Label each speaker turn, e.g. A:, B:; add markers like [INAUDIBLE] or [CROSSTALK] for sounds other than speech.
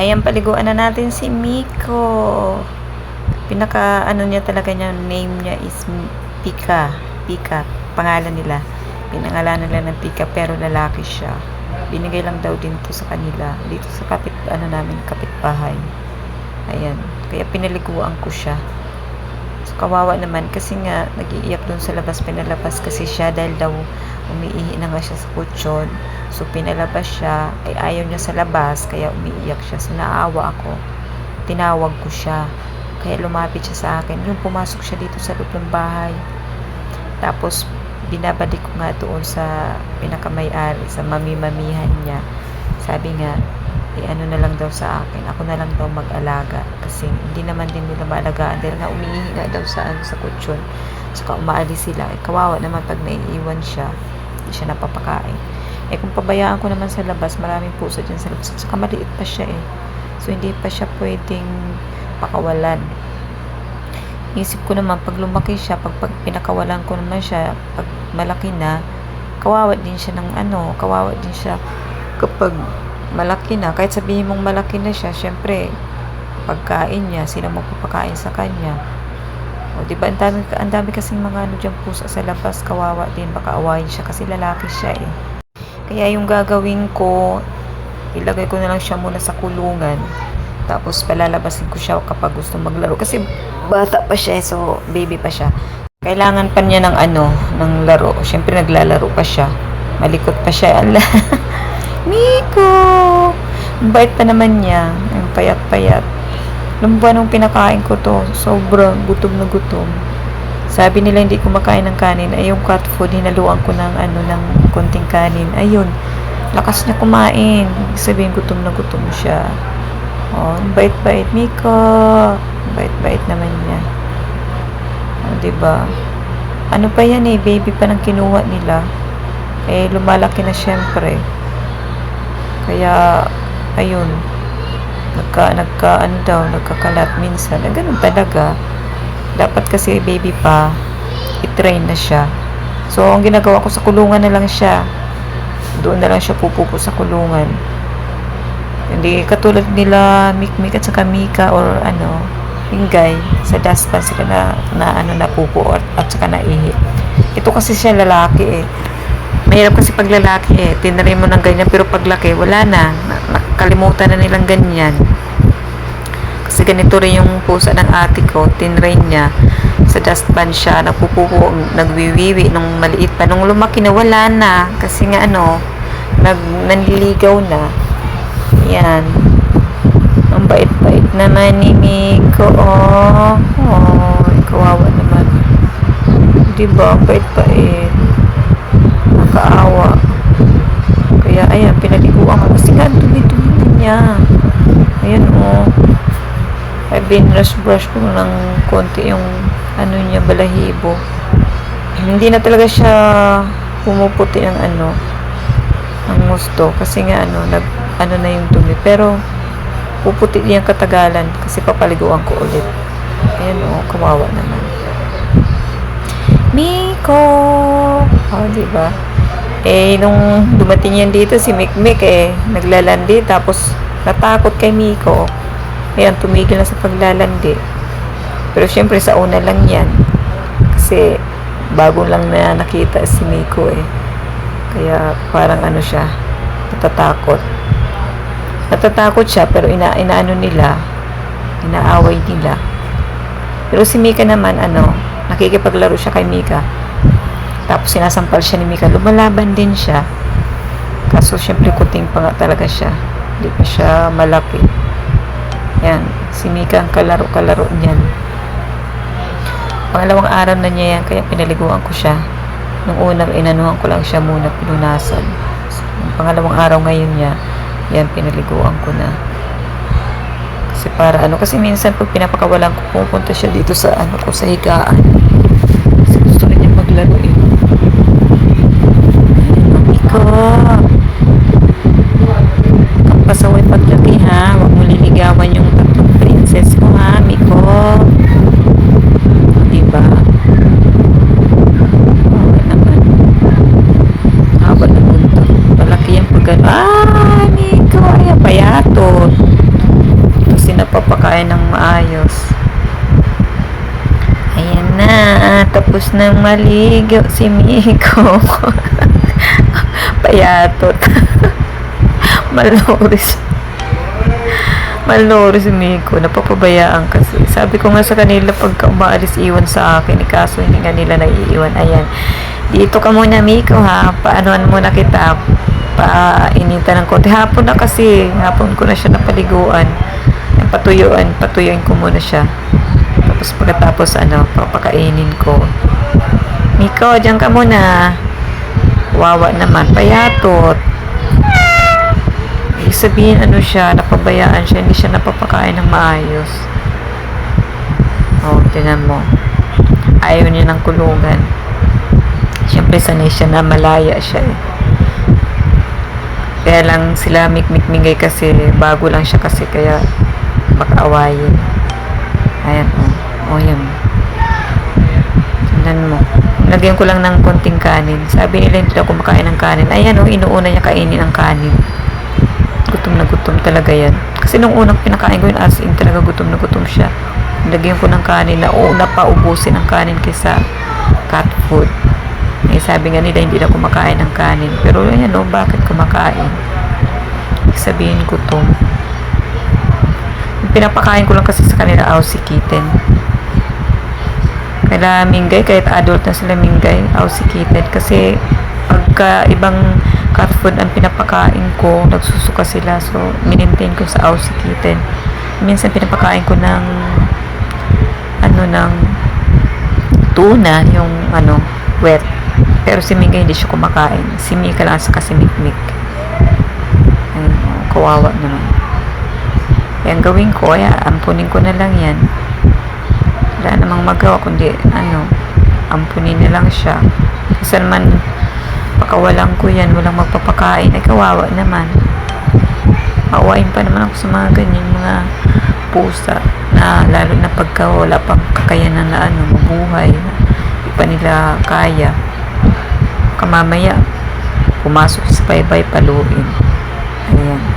A: Ayan, paliguan na natin si Miko. Pinaka, ano niya talaga niya, name niya is Pika. Pika, pangalan nila. Pinangalanan nila ng Pika, pero lalaki siya. Binigay lang daw din to sa kanila. Dito sa kapit, ano namin, kapitbahay. Ayan. Kaya pinaliguan ko siya. So, kawawa naman kasi nga nagiiyak doon sa labas pinalabas kasi siya dahil daw umiihi na nga siya sa kutsyon so pinalabas siya. Ay ayaw niya sa labas kaya umiiyak siya. So naawa ako. Tinawag ko siya. Kaya lumapit siya sa akin. Yung pumasok siya dito sa loob ng bahay. Tapos binabalik ko nga doon sa pinakamay-ari sa mami-mamihan niya. Sabi nga eh ano na lang daw sa akin? Ako na lang daw mag-alaga. Kasi hindi naman din nila maalagaan dahil nga umiihi nga daw sa ano sa kutsyon. Saka umaalis sila. Eh, kawawa naman pag naiiwan siya. Hindi siya napapakain eh kung pabayaan ko naman sa labas maraming puso dyan sa labas saka maliit pa siya eh so hindi pa siya pwedeng pakawalan isip ko naman pag lumaki siya pag, pag pinakawalan ko naman siya pag malaki na kawawa din siya ng ano kawawa din siya kapag malaki na, kahit sabihin mong malaki na siya, syempre, pagkain niya, sino magpapakain sa kanya. O, di ba, ang dami, ang dami kasing mga ano dyan pusa sa labas, kawawa din, baka awayin siya, kasi lalaki siya eh. Kaya yung gagawin ko, ilagay ko na lang siya muna sa kulungan, tapos palalabasin ko siya kapag gusto maglaro, kasi bata pa siya, so baby pa siya. Kailangan pa niya ng ano, ng laro. Syempre naglalaro pa siya. Malikot pa siya. Allah. [LAUGHS] Miko! Bait pa naman niya. Ang payat-payat. Nung buwan nung pinakain ko to, sobrang gutom na gutom. Sabi nila hindi kumakain ng kanin. Ay yung cat food, hinaluan ko ng ano, ng konting kanin. Ayun. Lakas niya kumain. Sabihin gutom na gutom siya. Oh, bait-bait. Miko! Bait-bait naman niya. Oh, diba? Ano pa yan eh, baby pa nang kinuha nila. Eh, lumalaki na syempre. Kaya, ayun, nagka, nagka, ano daw, nagkakalat minsan. Eh, ganun talaga. Dapat kasi baby pa, i-train na siya. So, ang ginagawa ko sa kulungan na lang siya. Doon na lang siya pupupo sa kulungan. Hindi katulad nila Mikmik at saka Mika or ano, Hingay, sa dustpan sila na, na ano, napupo at, at saka naihi. Ito kasi siya lalaki eh mahirap kasi pag lalaki eh, tinarin mo ng ganyan, pero pag laki, wala. Na- Nakalimutan na nilang ganyan. Kasi ganito rin yung pusa ng ate ko, tinrain niya. Sa dustpan siya, nagpupupo, nagwiwiwi nung maliit pa. Nung lumaki na, wala na. Kasi nga ano, nag, nanliligaw na. Yan. Ang bait-bait naman ni Miko. Oh, oh kawawa naman. Diba? Bait-bait nakakaawa. Kaya, ayan, pinaliguan ko. Kasi nga, dumi-dumi niya. Ayan, oh. Ay, binrush-brush ko ng konti yung, ano niya, balahibo. Hindi na talaga siya pumuputi ng ano, ng gusto. Kasi nga, ano, nag, ano na yung dumi. Pero, puputi niya katagalan kasi papaliguan ko ulit. Ayan, oh, kawawa naman. Miko! Oh, di ba? Eh, nung dumating yan dito, si Mikmik eh, naglalandi, tapos natakot kay Miko. Ayan, tumigil na sa paglalandi. Pero syempre, sa una lang yan. Kasi, bago lang na nakita si Miko eh. Kaya, parang ano siya, natatakot. Natatakot siya, pero ina inaano nila, inaaway nila. Pero si Mika naman, ano, nakikipaglaro siya kay Mika. Tapos sinasampal siya ni Mika. Lumalaban din siya. Kaso syempre kuting pa nga talaga siya. Hindi pa siya malaki. Yan. Si Mika ang kalaro-kalaro niyan. Pangalawang araw na niya yan, kaya pinaliguan ko siya. Nung una, inanuhan ko lang siya muna, pinunasan. Yung pangalawang araw ngayon niya, yan, pinaliguan ko na. Kasi para ano, kasi minsan pag pinapakawalan ko, pupunta siya dito sa ano ko, sa higaan. Kasi gusto niya maglaro eh. Miko! Ang pasaway paglaki ha, huwag mo liligawan yung tatlong princess ko ha, Miko. Diba? Okay naman. Pag Ah, Miko, ay payatot. napapakain ng maayos. Ayan na, tapos na maligo si Miko. [LAUGHS] Payatot. [LAUGHS] Maloris. Maloris si Miko. Napapabayaan kasi. Sabi ko nga sa kanila pagka umaalis iwan sa akin, eh, kaso hindi nga nila naiiwan. Ayan. Dito ka muna Miko ha. Paanoan muna kita. Painita ng konti. Hapon na kasi. Hapon ko na siya napaliguan. Patuyuan. Patuyuin ko muna siya. Tapos pagkatapos ano, papakainin ko. Miko, diyan ka muna. Wawa naman, payatot. Ibig sabihin, ano siya, napabayaan siya, hindi siya napapakain ng maayos. Oh, tinan mo. Ayaw niya ng kulugan. Siyempre, sanay siya na malaya siya eh. Kaya lang sila mikmikmigay kasi bago lang siya kasi kaya makaawayin. Ayan, oh. Oh, yan. Tingnan mo. Lagyan ko lang ng konting kanin. Sabi nila hindi daw kumakain ng kanin. Ayan, oh, inuuna niya kainin ang kanin. Gutom na gutom talaga yan. Kasi nung unang pinakain ko yun, as in talaga gutom na gutom siya. Lagyan ko ng kanin na una pa ubusin ang kanin kaysa cat food. Eh, sabi nga nila hindi na kumakain ng kanin. Pero ayan, oh, bakit kumakain? Sabihin gutom. Yung pinapakain ko lang kasi sa kanila Aussie kitten. Kaya minggay, kahit adult na sila minggay, Aussie kitten. Kasi pagka ibang cat food ang pinapakain ko, nagsusuka sila. So, minintain ko sa Aussie kitten. Minsan pinapakain ko ng ano ng tuna, yung ano, wet. Pero si Mingay hindi siya kumakain. Si Mika lang sa kasi mikmik. Ayun, oh, kawawa naman. Kaya ang gawin ko, ay ampunin ko na lang yan. Wala namang magawa, kundi ano, ampunin na lang siya. Kasi naman, pakawalan ko yan, walang magpapakain, ay kawawa naman. Maawain pa naman ako sa mga ganyan, mga pusa, na lalo na pagka wala pang kakayanan na ano, mabuhay, na di pa nila kaya. Kamamaya, pumasok sa baybay, paluin. Ayan.